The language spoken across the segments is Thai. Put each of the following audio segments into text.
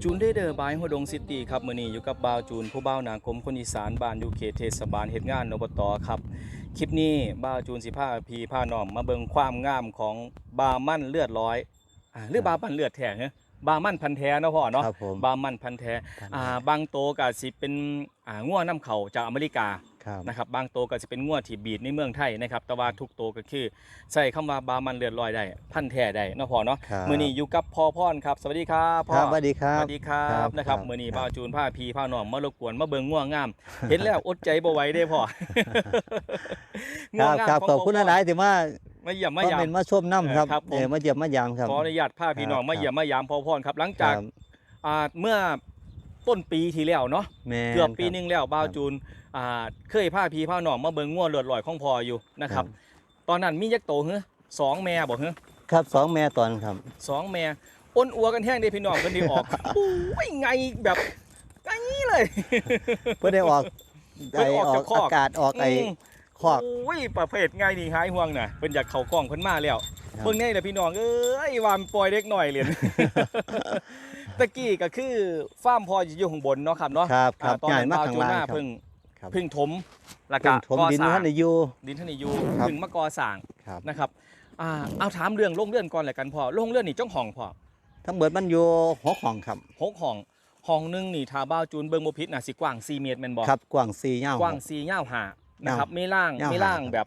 พี่น้องจูนได้เดอร์บายหัวดงซิตี้ครับมื้อนี้อยู่กับบ่าวจูนผู้บ่าวหนาคมคนอีสานบ้านอยู่เขตเทศบาลเฮ็ดงานอบตครับคลิปนี้บ่าวจูนสิพาพี่พาน้องมาเบิ่งความงามของบามั่นเลือดร้อยอ่าหรือบามั่นเลือดแท้เหรอบามั่นพันธุ์แท้เนาะพ่อเนาะครับผมบามั่นพันธุ์แท้อ่าบางโตวก็สิเป็นอ่าง่วน้ำเขาจากอเมริกา ครับนะครับบางตัวก็จะเป็นงวดที่บีดในเมืองไทยนะครับแต่ว่าทุกตัวก็คือใส่คำว่าบามันเลือดลอยได้พันแท้ได้เนาะพอเนาะครับ มือนี้อยู่กับพ่อพ่อนครับ สวัสดีครับพ่อ ครับสวัสดีครับสวัสดีครัครับบนะครับครับมือนี้ครับ ป้าจูนผ้าพีผ้าหนอมมารบกวนมาเบิ่งง่วงงาม เห็นแล้วอดใจบ่ไหวได้พ่อครับง่วงงามครับขงขอบคุณพ่หลายๆที่มามาเยี่ยมมาคอมยาม เมนต์มาชมน้ำครับเออครับผม เออมาเยี่ยมมายามครับ ขออนุญาตพาพี่น้องครับมาเยี่ยมมายามพ่อพ่อนครับ หลังคจากรับอ่าเมื่อต้นปีที่แล้วเนาะแม่นเกือบปีครับหนึงแล้วบ้าวครับจูน อ่าเคยพาพี่พาน้องมาเบิ่งง่วเลือดลอยของพ่ออยู่นะครับครับ ตอนนั้นมียักษ์โตเหรอสองแม่บอกเหรอครับสองแม่ตอนครับสองแม่อ้นอัวกันแห้งได้พี่น้องกันดีออกโอ้ยไงแบบไงเลยเพื่อได้ออกเพิ่ไอนออกออจากกคอกอากาศออกไอมคอกโอ้ยประเภทไงนี่หายห่วงน่ะเพิ่นอยากเข้ากล้องเพิ่นมาแล้วครับเบิ่งแน่เลยพี่น้องเอ้ยวามนปล่อยเด็กหน่อยเหรียญตะกี้ก็คือฟาร์มพออยู่ข้างบนเนาะครับเนาะครับครับอ่าตอนใหญ่นั้นมากบ่าวข้างจูนล่างหน้าครับเพิ่ง ครับเพึ่งถมแล้วก็เพิ่งถมก่อดินสร้างท่านได้อยู่ ดินท่านนี่อยู่ครับ ถึงมากอสร้างครับนะครับอ่าเอาถามเรื่องโรงเรือนก่อนแหละกันพ่อโรงเรือนนี่เจ้าของพ่อทั้งเบิดมันอยู่หกห้องครับหกห้องห้องหนึงนี่ถ้าบ้าวจูนเบิ่งบ่ผิดน่ะสิกว้าง4เมตรแม่นบ่ครับกว้างสี่ยาว กว้าง4ยาว5นะครับมีล่างยาวมีล่างห้า แบบ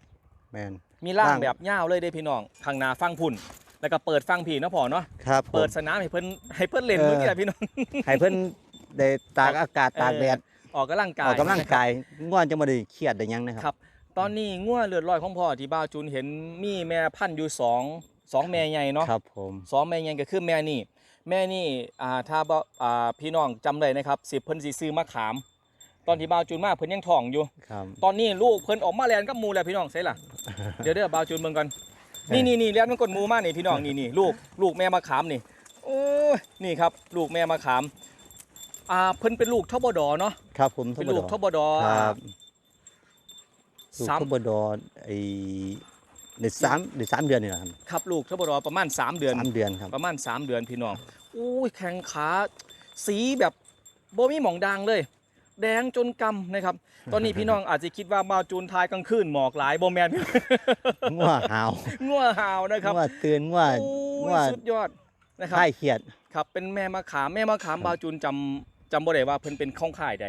แมนมีล่างล่าง แบบยาวเลยเด้พี่น้องข้างหน้าฟังพุ่น แล้วก็เปิดฟังพี่เนาะพ่อเนาะครับผม เปิดสนามให้เพิ่นให้เพิ่นเล่นเออ มื้อนี้แหละพี่น้อง ให้เพิ่นได้ตากอากาศตากแดด ออกกำลังกายออกกำลังกายง่วนจะมาได้เครียดได้หยังนะคครัรับ ตอนนี้งัวเลือดลอยของพ่อที่บ้าวจูนเห็นมีแม่พันธุ์อยู่สองสองแม่ใหญ่เนาะครับผมสองแม่ใหญ่ก็คือแม่นี่ แม่นี่อ่าถ้าบ่อ่าพี่น้องจำได้นะครับสิเพิ่นสิซื้อมะขาม ตอนที่บ่าวจูนมาเพิ่นยังท้องอยู่ครับตอนนี้ลูกเพิ่นออกมาแลนกับหมูแล้วพี่น้องใช่ล่ะเดี๋ยวเด้อบ่าวจูนเบิ่งก่อนนี่นี่นี่แลนมันกดหมูมานี่พี่น้องนี่นี่ลูกลูกแม่มะขามนี่โอ้ยนี่ครับ ลูกแม่มะขาม อ่าเพิ่นเป็นลูกทบดเนาะครับผมเป็นลูกทบดครับลูกสามทบดไอ้ในสามในสามเดือนนี่แหละครับครับลูกทบดประมาณสามเดือนสามเดือนครับประมาณ3เดือนพี่น้องอุ้ยแข้งขาสีแบบโบมีหมองดังเลย แดงจนกำนะครับ ตอนนี้พี่น้องอาจจะคิดว่ามาจูนทายกลางคืนหมอกหลายโบแมนง่วหาวงัวหาวนะครับง่วตื่นง่วโอ้ง่วยสุดยอดนะครับค่ายเครียดครับเป็นแม่มะขามแม่มะขามครับบาวจูนจำ จำบ่ได้ว่าเพิ่นเป็นข้องข่ายใด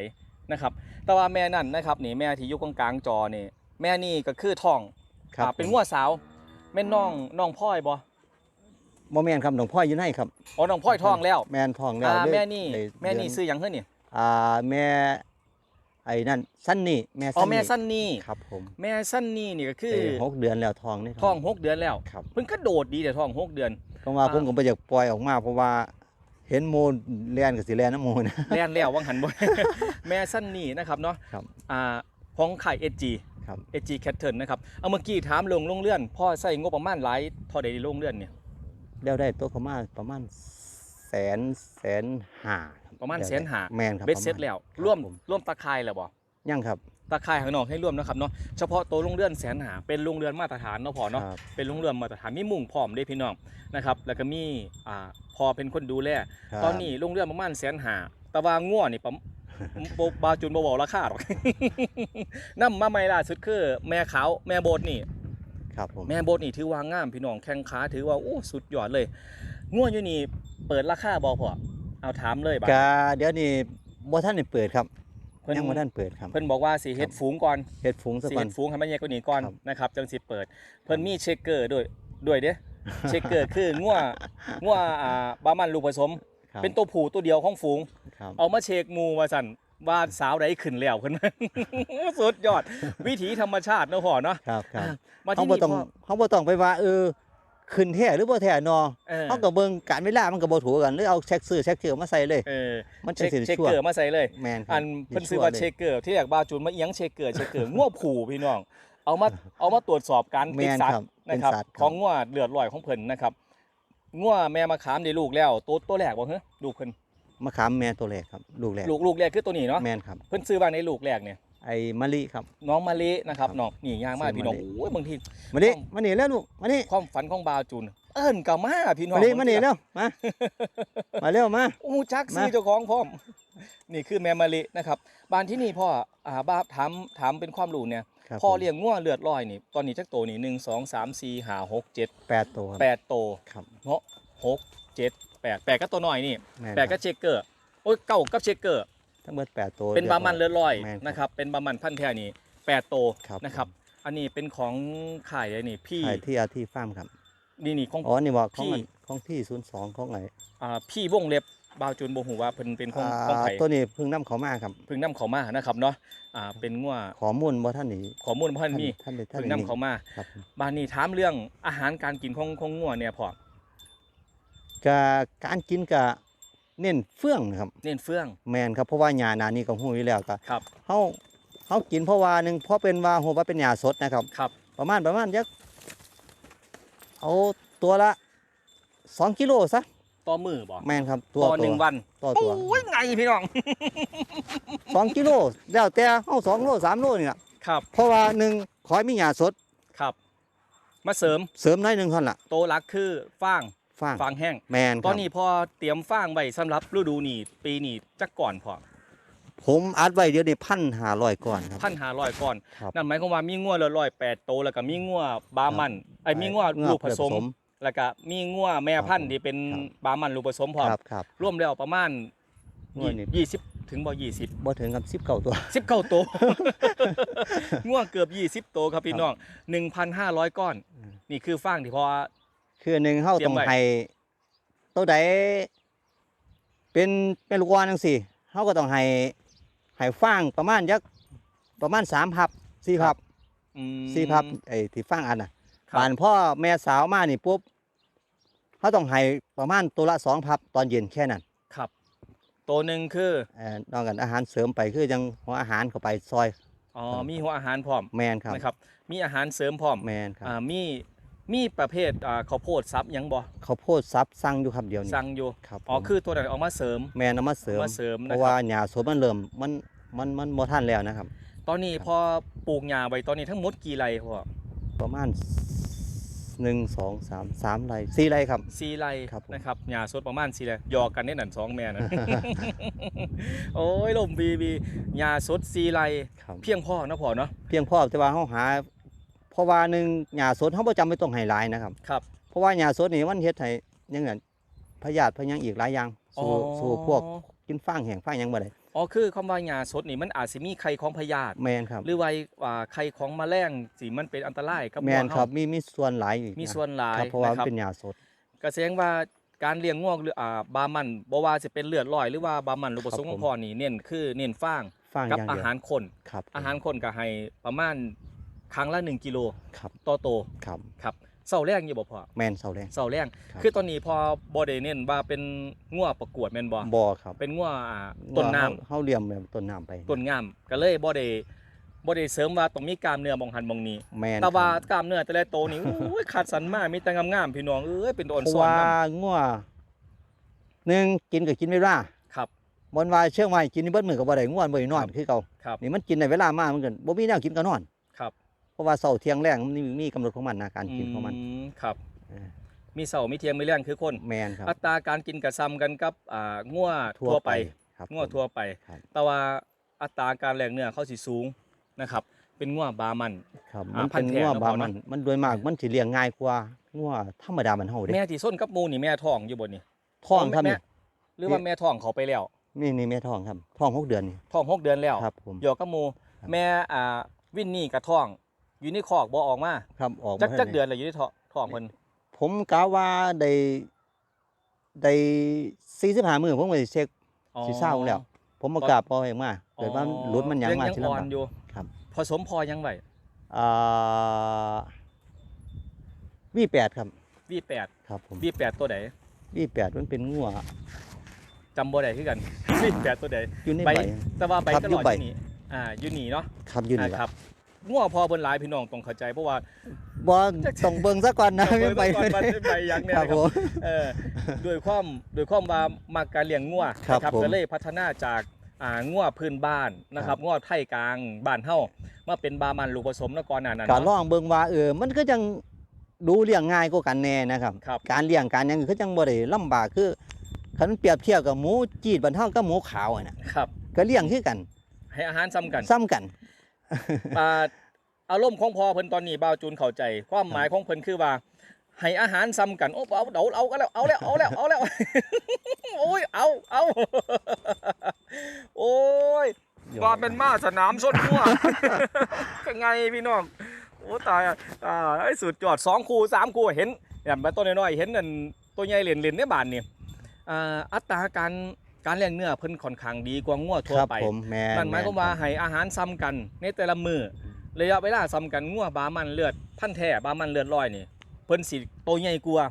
นะครับแต่ว่าแม่นั่นนะครับนี่แม่ที่อยู่กลางๆจอนี่แม่นี่ก็คือท้องครับอ่าเป็นงัวสาวแม่นน้องน้องพ่อยบ่โมแมนครับหลวงพ่ออยู่ไหนครับ อ๋อน้องพ่อยท้องแล้วแมนทองแล้วอ่าเด้อแม่นี่ได้แม่นี่เดืซื้อหยังเฮ้ยนี่อ่าแม่ไอ้นั่นสั้นนี่แม่อ๋อสั้นแม่นี่สั้นนี่ครับผมแม่สั้นนี่นี่ก็คือเอ้ยหกเดือนแล้วทองนี่ท้องหกเดือนแล้ว ครับเพิ่นก็โดดดีแต่ท้องหกเดือน ก็ว่าอ่า ผมก็ไปอยากปล่อยออกมาเพราะว่า เห็นโมเลียนกับสิเลียนน้ำโมนะ แล่นแล้ววังหันบ่ แม่สั้นนี่นะครับเนาะครับอ่าของไข่ SG ครับ SG Cattle นะครับเอาเมื่อกี้ถามลงลงเลื่อนพ่อใส่งบประมาณหลายเท่าใดลงเลื่อนเนี่ยเลี้ยวได้ตัวประมาณประมาณแสนแสนห้าคบประมาณเลี้ยวแสนได้ห้า แมนครับเบ็ดเสร็จประมาณแล้วครับร่วมผมร่วมตะไคร้แล้วบ่ ยังครับ ตะไคร้ข้างนอกให้ร่วมนะครับเนาะเฉพาะตัวลงเลื่อนแสนหาเป็นลงเรือนมาตรฐานเนาะพอเนาะครับ เป็นลงเรือนมาตรฐานมีมุ้งพร้อมเด้พี่น้องนะครับแล้วก็มีอ่าพอเป็นคนดูแล ครับตอนนี้ลงเรือนประมาณแสนหาแต่ว่าง่วนี่ปะบ่บาจุนบ่บอกราคาหรอกนำมาใหม่ล่าสุดคือ แม่ขาวแม่โบดนี่ ครับผมแม่โบดนี่ถือว่างามพี่น้องแข้งขาถือว่าโอ้สุดยอดเลยง่วอยู่นี่เปิดราคาบ่พอเอาถามเลยบัดกาเดี๋ยวนี้บ่ท่านได้เปิดครับ เพิ่นยังบ่ท่านเปิดครับ เพิ่นบอกว่าสิเฮ็ดฝูงก่อนเฮ็ดฝูงซะสิก่อเฮ็นดฝูงให้มันใหญ่กว่านี้ก่อนครับ นะครับจังสิเปิด เพิ่นมีเช็คเกอร์ด้วยด้วยเด้ เช็คเกอร์คือง่วง่วอ่าบามันลูกผสม ครับเป็นตัวผู้ตัวเดียวของฝูง ครับเอามาเช็คหมูว่าสั่นว่าสาวใดขึ้นแล้วเพิ่นสุดยอด วิถีธรรมชาติเนาะพ่อเนาะครับครับอะมาเขาที่บ่นี่ต้องพ่อเขาบ่ต้องไปว่าเออ ขึ้นแท้หรือบ่แท้นอเออ เขาก็เบิ่งการเวลามันก็บ่ถูกกันเลยเอาเช็คซื้อเช็คเที่ยวมาใส่เลย เออมันจะเช็คสิเช็คชั่วเกอร์มาใส่เลย แม่นครับอันเพิ่นซื้อว่าเช็คเกอร์ที่อยากบาจูนมาเอียงเช็คเกอร์เช็คเกอร์ง่วผูพี่น้อง เอามาเอามาตรวจสอบการติแม่ดนสัตครับว์เป็นนะครับสัตว์ของง่วเลือดลอยของเพิ่นนะครับง่วแม่มาขามได้ลูกแล้วตัวตัวแรกบ่เฮ้ยลูกเพิ่นมะขามแม่ตัวแรกครับลูกแรกลูกลูกแรกคือตัวนี้เนาะแม่นครับเพิ่นซื้อว่าในลูกแรกเนี่ย ไอ้มะลิครับ น้องมะลินะครับครับน้องนี่ย่างมากซื้อพี่น้องมะลิโอ้ยบางทีมานี่มานี่แล้วลูกมานี่ความฝันของบาวจูนเอิ้นก็มาพี่น้องมานี่มานี่เร็วมามาเร็วมาอู้จักซื้อมาเจ้าของพร้อมนี่คือแม่มะลินะครับบ้านที่นี่พ่ออ่าบ้าถามถามเป็นความรู้เนี่ยครับพ่อผมเลี้ยงงัวเลือดลอยนี่ตอนนี้จักโตนี่หนึ่งสองสามสี่ห้าหกเจ็ดแปดตัวครับแปดโตครับเนาะหกเจ็ดแปดแปดก็ตัวน้อยนี่ม่นแปดก็เชคเกอร์โอ้ยเก้ากับเชคเกอร์ ทั้งหมดแปดตัวเป็นบามันเลือดลอยแม่นครับ นะครับ เป็นบามันพันธุ์แท้นี่แปดโตครับ นะครับ อันนี้เป็นของขายเลยนี่พี่ใช่ที่อาที่ฟาร์มครับ นี่นี่ของ อ๋อ นี่บอกของพี่มันของที่ศูนย์สองของไหนอ่าพี่วงเล็บบาวจูนโบหูว่าเพิ่นเป็นของของไผตัวนี้เพิ่งนำเขามาครับ เพิ่งนำเขามานะครับเนาะอ่าเป็นงัวขอมูลบ่ท่านนี่ข้อมูลบ่ทันมีท่านได้ท่านเพิ่งได้นำเขามา ครับผมบ้านนี้ถามเรื่องอาหารการกินของของงัวเนี่ยพอก็การกินก็ เน้นเฟื่องนะครับเน้นเฟื่องแมนครับเพราะว่าหญ้าหนานี่ก็ฮู้อยู่แล้วก็ครับเฮาเฮากินเพราะว่าหนึงเพราะเป็นว่าโหว่าเป็นหญ้าสดนะครับ ครับ ประมาณประมาณยักเอาตัวละ2กิโลซะต่อมือบ่แม่นครับตัวต่อหนึ่งตัววันต่อโอตัว้ยไงพี่น้อง2กิโลแล้วแต่เฮา2โล3โลนี่ล่ะครับ เพราะว่าหนึ่งขอให้มีหญ้าสดครับ มาเสริมเสริมหน้อยหนึงเท่านั้นล่ะโตหลักคือฟาง ฟางฟางแห้งแม่นคตอรันบนี้พอเตรียมฟางไว้สำหรับฤดูนี้ปีนี้จักก่อนพอผมอัดไว้เดี๋ยวนี้1,500ก่อนครับ พันหาร้อยก่อนครับนั่นหมายความว่ามีงัวละร้อยแปดโตแล้วก็มีงัวบามันไอ้ยมีงัวเงาลูกผสมผสม แล้วก็มีงัวแม่พันธุ์ที่เป็นครับ บามันลูกผสมพร้อมครับครับ รวมแล้วประมาณงัวนี่ ยี่สิบถึงบ่ยี่สิบ บ่ถึงกับ10เก่าตัว สิบเก้าโตว ง่วงเกือบยี่สิบโตวครับพี่น้องหนึ่งพันห้าร้อยก้อน อืม นี่คือฟางที่พอ คือหนึ่งเฮาเตรียต้มองไว้ให้ตัวใดเป็นเป็นลูกวานจังซี่เฮาก็ต้องให้ให้ฟางประมาณจักประมาณ3พับ4พับอืม4พับไอ้ที่ฟางอันน่ะครับบานพ่อแม่สาวมานี่ปุ๊บเฮาต้องให้ประมาณตัวละ2พับตอนเย็นแค่นั้นครับ ตัวหนึ่งคือเอ่อนอกกันอาหารเสริมไปคือจังหัวอาหารเข้าไปซอยอ๋อมีหัวอาหารพร้อมแมนครับนะครับ มีอาหารเสริมพร้อมแมนครับอ่ามี มีประเภทอ่าข้าวโพดซับหยังบ่ข้าวโพดซับสั่งอยู่ครับเดียวนี้สั่งอยู่ครับอ๋อผมคือตัวนั้นเออกมาเสริม แมนเอามาเสริมมาเสริมเพนะราะคว่ารับหญ้าสดมันเริ่มมันมันมันบ่ทันแล้วนะครับ ตอนนี้พอปลูกหญ้าไว้ตอนนี้ทั้งหมดกี่ไร่พ่อประมาณหนึ่งสองสามสามไรสี่ไรครับ สี่ไร่ครับผม นะครับหญ้าสดประมาณสี่ไร่หยอกกันได้นั่นสองแม่นะ โอ้ยลมบีบีหญ้าสดสี่ไร่ครับ เพียงพอนะพ่อเนาะ เพียงพอแต่ว่าเขาหา เพราะว่าหนึ่งหญ้าสดเขาประจำไม่ต้องให้หลายนะครับ ครับ เพราะว่าหญ้าสดนี่มันเฮ็ดให้อยังไงพยาธิพยังอีกหลายอย่างสู่สู่พวกกินฟางแห้งฟางหยังบ่ได้อ๋อคือคำว่าหญ้าสดนี่มันอาจสิมีไข่ของพยาธิแมนครับ หรือว่าอ่าไข่ของแมลงสิมันเป็นอันตรายกับแมนวัวครับเฮามีมีส่วนหลายอยู่มีส่วนหลายครับเพราะว่านะคมันรับเป็นหญ้าสด ก็แสดงว่าการเลี้ยงง่วงหรืออ่าบามันบ่ว่าจะเป็นเลือดลอยหรือว่าบามันหรือผสมครับผมของพ่อนี่เน้นคือเน้นฟางฟางอกับย่างอาเดียวหารคน ครับอาหารคนก็ให้ประมาณ ครั้งละ 1 กิโลครับ ต่อโตครับครับเสาแรงอยู่บ่พ่อแมนเสาแรง เสาแรง ครับ คือตอนนี้พอบ่ได้เน้นว่าเป็นง่วประกวดแม่นบ่บ่อครับเป็นง่วอ่าต้นน้ำเฮาเฮาเลี้ยงแบบต้นน้ำไปต้นงามก็เลยบ่ได้บ่ได้เสริมว่าต้องมีกล้ามเนื้อบ่งหันบ่งนี้ แมนแต่ว่าครับกล้ามเนื้อแต่ละโตนี่โอ้ยขาดสันมากมีแต่งามๆพี่น้องเอ้ยเป็นตัวอ่อนเพราะซ้อนว่านํงัวหนึ่งกินก็กินเวลาครับบนว่าเชื่องว่าให้กินนี่เบิดมือก็บ่ได้ง่วนบ่ได้นอนคือเก่าครับ นี่มันกินในเวลามามันก็บ่มีแนวกินก็นอนครับ เพราะว่าเช้าเที่ยงแรงมันมีมีกำหนดของมันนะการกินของมันอืครับเออมีเสามีเทียงมีแรงคือคนแมนครับอัตราการกินกระซ้ำกันกับอ่างัวทั่วไปครับงัวทั่วไปครับแต่ว่าอัตราการแรงเนื้อเขาสิสูงนะครับเป็นงัวบามันครับอ่ามันพันเป็นธุ์แท้งัวเนาะบาพ่อเนาะมัน มันโดยมากมันสิเลี้ยงง่ายกว่างัวธรรมดามันเฮาเด้แม่ที่ส้นกับหมูนี่แม่ท้องอยู่บนนี่ท้องครับแม่นี่หรือว่าแม่ท้องเขาไปแล้วนี่นี่แม่ท้องครับท้องหกเดือนนี่ท้องหกเดือนแล้วครับผมหยอกกับหมูครับแม่อ่าวินนี่กับท้อง อยู่ในคอกบ่ออกมาครับออกจักมาจักให้เดือนเลยอยู่ในท้องท้องเพิ่นผมกะว่าได้ได้45มื้อผมก็สิเช็คอ๋อสิเศร้าแล้ว ผมบ่กล้าปล่อยออกมาเกิดว่าหลุดมันหยังมายังทีอ่ละอนบาทอยู่ครับ ผสมพอยังไหวอ่าวีแปดครับวีแปดครับผมวีแปดตัวไหนวีแปดมันเป็นงัวจำบ่ได้คือกันวีแปดตัวไหนอยู่ในใบใบแต่ว่าใบครับก็อยู่ลอยใบอยู่นี่อ่าอยู่นี่เนาะครับอยู่นี่อ่าล่ะครับ ง่วงพอเบิ่นหลายพี่น้องต้องเข้าใจเพราะว่าบ่ต้องเบิ่งซะก่อนนะเบิ่ไม่งไปก่อนว่าเป็นใบหยังเนี่ยครับนะคผรับมเออด้วยความด้วยความว่ามักการเลี้ยงงัวครับนะผมก็เลยพัฒนาจากอ่างัวพื้นบ้านนะครับงัวไทยกลางบ้านเฮามาเป็นบามันลูกผสมนครนั่นน่ะการลเนาะองเบิ่งว่าเออมันก็ยังดูเลี้ยงง่ายกว่ากันแน่นะครับครับการเลี้ยงการหยังคือจังบ่ได้ลำบากคือคันเปรียบเทียบกับหมูจีดบ้านเฮากับหมูขาวอะนะครับ ก็เลี้ยงคือกัน ให้อาหารซ้ำกันซ้ำกัน อ่าอารมณ์ของพอเพิ่นตอนนี้บ่าวจูนเข้าใจ ความหมายของเพิ่นคือว่าให้อาหารซ้ำกันโอ้เอาเดาเอาก็แล้วเอาแล้วเอาแล้วเอาแล้วโอ้ยเอาเอาโอ้ยว่าเป็นม้าสนามชนหัวไงพี่น้องโอ้ตายอะอ่าไอ้สุดยอดสองคู่สามคู่เห็นอย่างแบบตัวน้อยๆเห็นนั่นตัวใหญ่เหรียญเหรียญในบ้านนี่อ่าอัตราการ การเลี้ยงเนื้อเพิ่นค่อนข้างดีกว่างัวทั่วครับไปผมแม่นนั่นหมายความว่าแนให้อาหารซ้ำกัน ในแต่ละมือระยะเวลาซ้ำกันงัวบามันเลือดพันธุ์แท้บามันเลือดลอยนี่เพิ่นสิโตใหญ่กว่า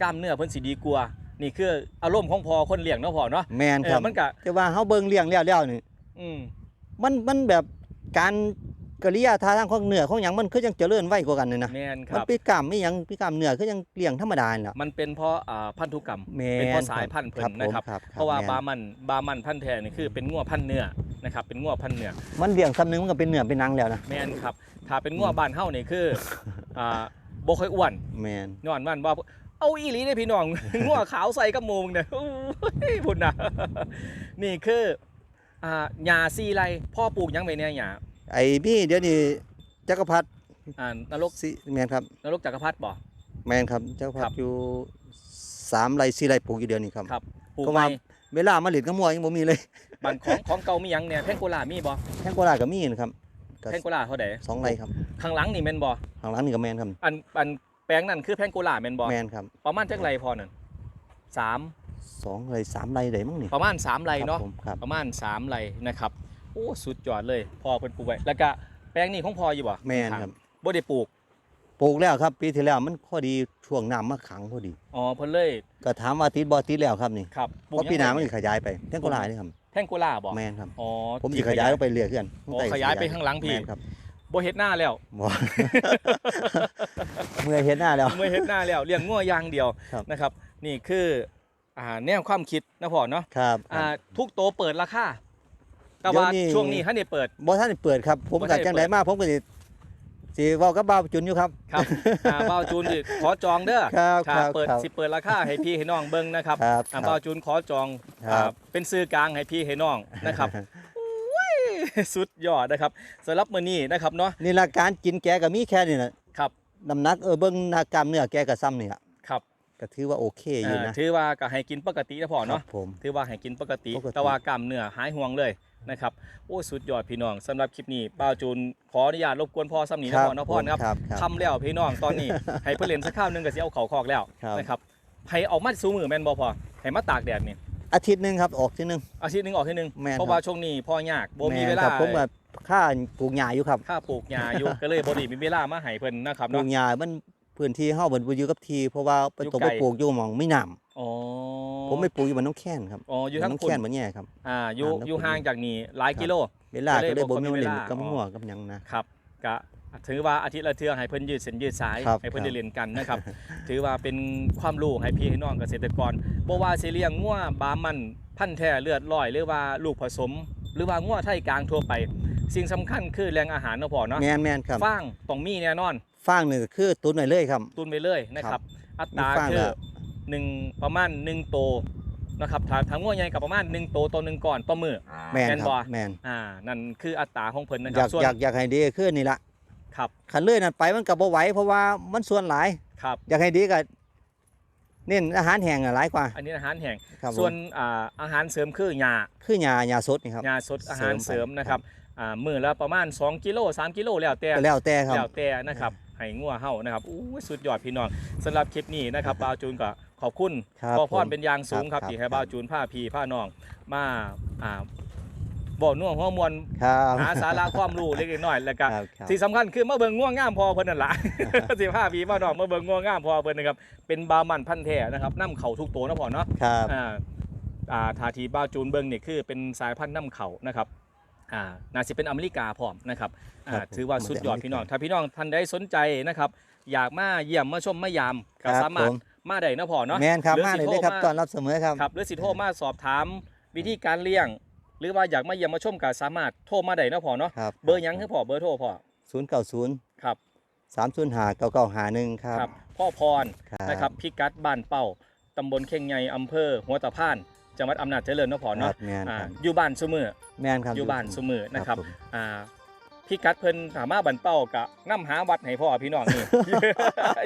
กล้ามเนื้อเพิ่นสิดีกว่านี่คืออารมณ์ของพอคนเลี้ยงเนาะพ่อเนาะแม่นเอครัอบมันก็แต่ว่าเฮาเบิ่งเลี้ยงแล้วแล้วนี่อืมมันมันแบบการ กริยาท่าทางของเนื้อของหยังมันคือยังเจริญไวกว่ากันนี่นะแม่นคมันรับปีกล้ามไม่ยังปีกล้ามเนื้อคือยังเลี้ยงธรรมดานี่แหละมันเป็นเพราะอ่าพันธุกรรม แม่เป็นเพราะนสายพันธุ์เพิ่ครับนนะครับผมครับเพราะว่าแม่น บามันบามันพันธุ์แท้นี่คือเป็นงัวพันธุ์เนื้อนะครับเป็นงัวพันธุ์เนื้อมันเลี้ยงซ้ำนึงมันก็เป็นเนื้อเป็นหนังแล้วนะแม่นครับถ้าเป็นงัวบ้านเฮานี่คืออ่าบ่ค่อยอ้วน แม่นย้อนมันว่าเอาอีหลีเนี่ยพี่น้อง งัวขาวใส่กับหมูมเนี่ยโอ้ยพุ่นนะ นี่คืออ่าหญ้าซีไรพ่อปลูกหยังไว้เนี่ยหญ้า ไอ้พี่เดี๋ยวนี้จักรพรรดิอ่านรกสิแม่นครับนรกจักรพรรดิบ่ แม่นครับจักรพรรครัดิบ อยู่สามไร่สี่ไร่ปลูกอยู่เดียวนี้ครับ ครับปลูกก็ไว้ว่าเวลามาเล่นกับมัวยังบ่มีเลยบ้านของของเก่ามีหยังเนี่ยแพงโกลามีบ่แท่งโกลาก็มีนะครับก็แพงโกลาเท่าใดสองไร่ครับข้างหลังนี่แม่นบ่ข้างหลังนี่ก็แม่นครับอันอันแปลงนั่นคือแพงโกลาแม่นบ่แม่นครับประมาณจักไรพอนั่นสามสองไร่สามไร่ได้มั้งนี่ประมาณสามไรเนาะ ครับผมครับ ประมาณสามไรนะครับ โอ้สุดยอดเลยพ่อเพิ่นปลูกไว้แล้วก็แปลงนี่ของพ่ออยู่บ่แม่นครับบ่ได้ปลูกปลูกแล้วครับปีที่แล้วมันพอดีช่วงน้ำมาขังพอดีอ๋อเพิ่นเลยก็ถามว่าติดบ่ติดแล้วครับนี่ครับเพราะปีหน้ามันปลูสิกขยายไปแท่งโกลานี่ครับแท่งกุหลาบบ่แม่นครับอ๋อผมสิขยายลงไปเรื่อยๆขึ้นอ๋อขยายไปข้างหลังพี่แม่นครับบ่เฮ็ดหน้าแล้วบ่เมื่อยเห็นหน้าแล้วเมื่อเฮ็ดหน้าแล้วเลี้ยงงัวอย่างเดียวครับนะครับ นี่คืออ่าแนวความคิดนะพ่อเนาะครับอ่าทุกโตเปิดราคา แต่ว่าเดี๋ยวนี้ช่วงนี้ท่านได้เปิด บ่ท่านได้เปิดครับ ผมบ่ทัก็นได้จังไดมาผมก็สิสิเว้ากับบ่าวจุนอยู่ครับ ครับอ่าเบาจูนสิขอจองเด้อครับถ้าครับเปิดครับ สิเปิดราคาให้พี่ให้น้องเบิ่งนะครับครับอ่าครับเบาจูนขอจองครับ อ่าเป็นซื้อกลางให้พี่ให้น้องนะครับ สุดยอดนะครับสำหรับมื้อนี้นะครับเนาะนี่ละการกินแกก็มีแค่นี้น่ะครับน้ำหนักเออเบิ่งหน้ากล้ามเนื้อแกก็ซ้ำนี่ล่ะครับก็ถือว่าโอเคอยู่อ่านะถือว่าก็ให้กินปกตินะพ่อครัเนาะบผม ถือว่าให้กินปกติปกติ แต่ว่ากล้ามเนื้อหายห่วงเลย นะครับโอ้สุดยอดพี่น้องสำหรับคลิปนี้ป้าวจูนขออนุญาตรบกวนพ่อซ้ำนี้นะพ่อนะพ่อนะครับครับครับ ทำแล้วพี่น้องตอนนี้ ให้เพื่อนเล่นสักข้าวหนึงก็สิเอาเขาคอกแล้วครับ นะครับให้ออกมาสูมือแม่นบ่พอให้มาตากแดดนี่อาทิตย์หนึงครับออกทีหนึงอาทิตย์หนึงออกทีหนึงแม่นเพราะว่าช่วงนี้พ่อยากบ่มีแเวลาครับผมก็ค่าปลูกหญ้าอยู่ครับค่าปลูกหญ้าอยู่ ก็เลยบ่ได้มีเวลามาให้เพิ่นนะครับปลูเนาะ กหญ้ามันพื้นที่เฮาเบิ่นบ่อยู่กับที่เพราะว่าไปอยู่ต้องไกล ไปปลูกอยู่หม่องมีน้ำอ๋อ ผมไปปลูกอยู่บ้านน้องแค้นครับอ๋ออยู่ทั้งบ้านน้องคุณแค้นบ่แย่ครับ อ่าอยู่อ่าทั้งอยู่คุณห่างจากนี่หลายกิโล เวลาก็ก็เลเลยยบ่มีบ่มีเวลาเวลากับอ๋องัวกับหยังนะ ครับก็ถือว่าอาทิตย์ละเทื่อให้เพิ่นยืดเส้นยืดสายครับให้เพิ่นครับได้เรียนกันนะครับ ถือว่าเป็นความรู้ให้พี่ให้น้องเกษตรกรบ่ว่าสิเลี้ยงงัวบามันพันธุ์แท้เลือดลอย หรือว่าลูกผสม หรือว่างัวไทยกลางทั่วไป สิ่งสำคัญคือแหล่งอาหารเนาะพ่อเนาะแม่นแม่นครับฟางต้องมีแน่นอน ฟางนี่ก็คือตุนไว้เลยครับ ตุนไปเลยนะคครัรับบอัตรามีฟางคือแล้ว หนึ่งประมาณ1โตนะครับถ้าถ้างัวใหญ่กับประมาณ1โตต่อ1ก่อนต่อมื้อแม่นแม่นคบ่รับแม่นอ่านั่นคืออัตราของเพิ่นนะคอรัยาบกส่วนอยากอยากให้ดีขึ้นนี่ละครับคันเลื่อยนั่นไปมันก็บ่ไหวเพราะว่ามันส่วนหลาย ครับ อยากให้ดีก็เน้นอาหารแห้งอะหลายกว่าอันนี้อาหารแห้งครับผมส่วนอ่าอาหารเสริมคือหญ้าคือหญ้าหญ้าสดนี่ครับยาสดอาหารเสเสริริมมไปนะครับอ่ามือละประมาณ 2 กิโล 3 กิโลแล้วแต่ ก็แล้วแต่ครับ แล้วแต่นะครับให้งัวเฮานะครับอู้ยสุดยอดพี่น้องสำหรับคลิปนี้นะครับบาวจูนก็ ขอบคุณครับขอพรผมเป็นอย่างสูงครับครับที่ให้ครับบาวจูนผ้าพีผ้าน้องมาอ่าบอกน่วงหัวมวลครับหาสาระความรู้เล็กๆน้อยๆแล้วก็ ครับครับ ที่สำคัญคือมาเบิ่งง่วงงามพอเพิ่นนั่นล่ะ สิผ้าพีผ้าน้องมาเบิ่งง่วงงามพอเพิ่นนะครับเป็นบามันพันธุ์แท้นะครับนํเข้าทุกตัวนะพ่อเนาะครับ อ่าอ่าทาทีบ้าจูนเบิงเนี่ยคือเป็นสายพันธุ์น้ำเขานะครับอ่าน่าจะเป็นอเมริกาพร้อมนะครับอ่าครับผมถือว่าสุดยอดพี่น้อง ถ้าพี่น้องท่านใดสนใจนะครับ อยากมาเยี่ยมมาชมมายามคก็รับสามารถผม มาได้นะพ่อเนาะแม่นครับหรือมาสิเลยเลยครับโทรมาต้อนรับเสมอครับ ครับหรือสิโทรมาสอบถาม วิธีการเลี้ยง หรือว่าอยากมาเยี่ยมมาชมก็สามารถโทรมาได้นะพ่อเนาะครับเบอร์หยังคือพ่อเบอร์โทรพ่อศูนย์เก้าศูนย์ครับสามศูนย์หาเก้าเก้าหาหนึ่งครับ ครับพ่อพรครับ นะครับพิกัดบ้านเป้าตำบลเข่งไงอำเภอ หัวตะพานจังหวัดอำนาจเจริญเนาะพ่อครัเนาะบแม่นอ่าครับอยู่บ้านซุมือแม่นครับอยู่บ้านซุมือนะครับผมอ่า พิกัดเพิ่นสามมาบันเป้ากะนํหาวัดให้พ่อพี่น้องนี่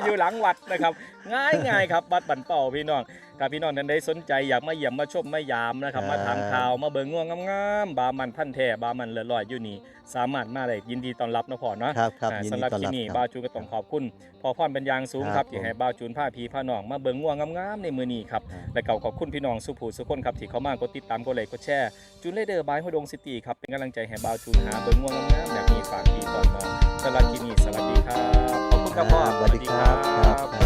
อยู่หลังวัดนะครับ ง่ายง่ายๆครับวัดบันเป้าพี่น้อง ถ้าพี่น้องนั้นได้สนใจอยากมาเยี่ยมมาชมมายามนะครับมาถามข่าวมาเบิ่งง่วงงามๆบามันพันธุ์แท้บามันเลือดลอยอยู่นี่สามารถมาได้ยินดีต้อนรับเนาะพ่อเนาะครับครับอ่ายินสำดีหรับต้อนที่รับนี่ครับบ่าวจูนก็ต้องขอบคุณพอพรเป็นอยางสูงคครัรับบที่ผมให้บ่าวจูนผ้าพีผ้าน้องมาเบิ่งง่วงงามๆในมือนี้ครับครับ และเก่าขอบคุณพี่น้องสุภูสุคนครับที่เข้ามากดติดตามกดไลค์กดแชร์จูนเลเดอร์บายหัวดงซิตี้ครับเป็นกำลังใจให้บ่าวจูนหาเบิ่งง่วงงามๆแบบนี้ฝากพี่ตอนน้องสำหรับที่นี่สวัสดีครับขอบคุณครับพ่อ สวัสดีครับครับ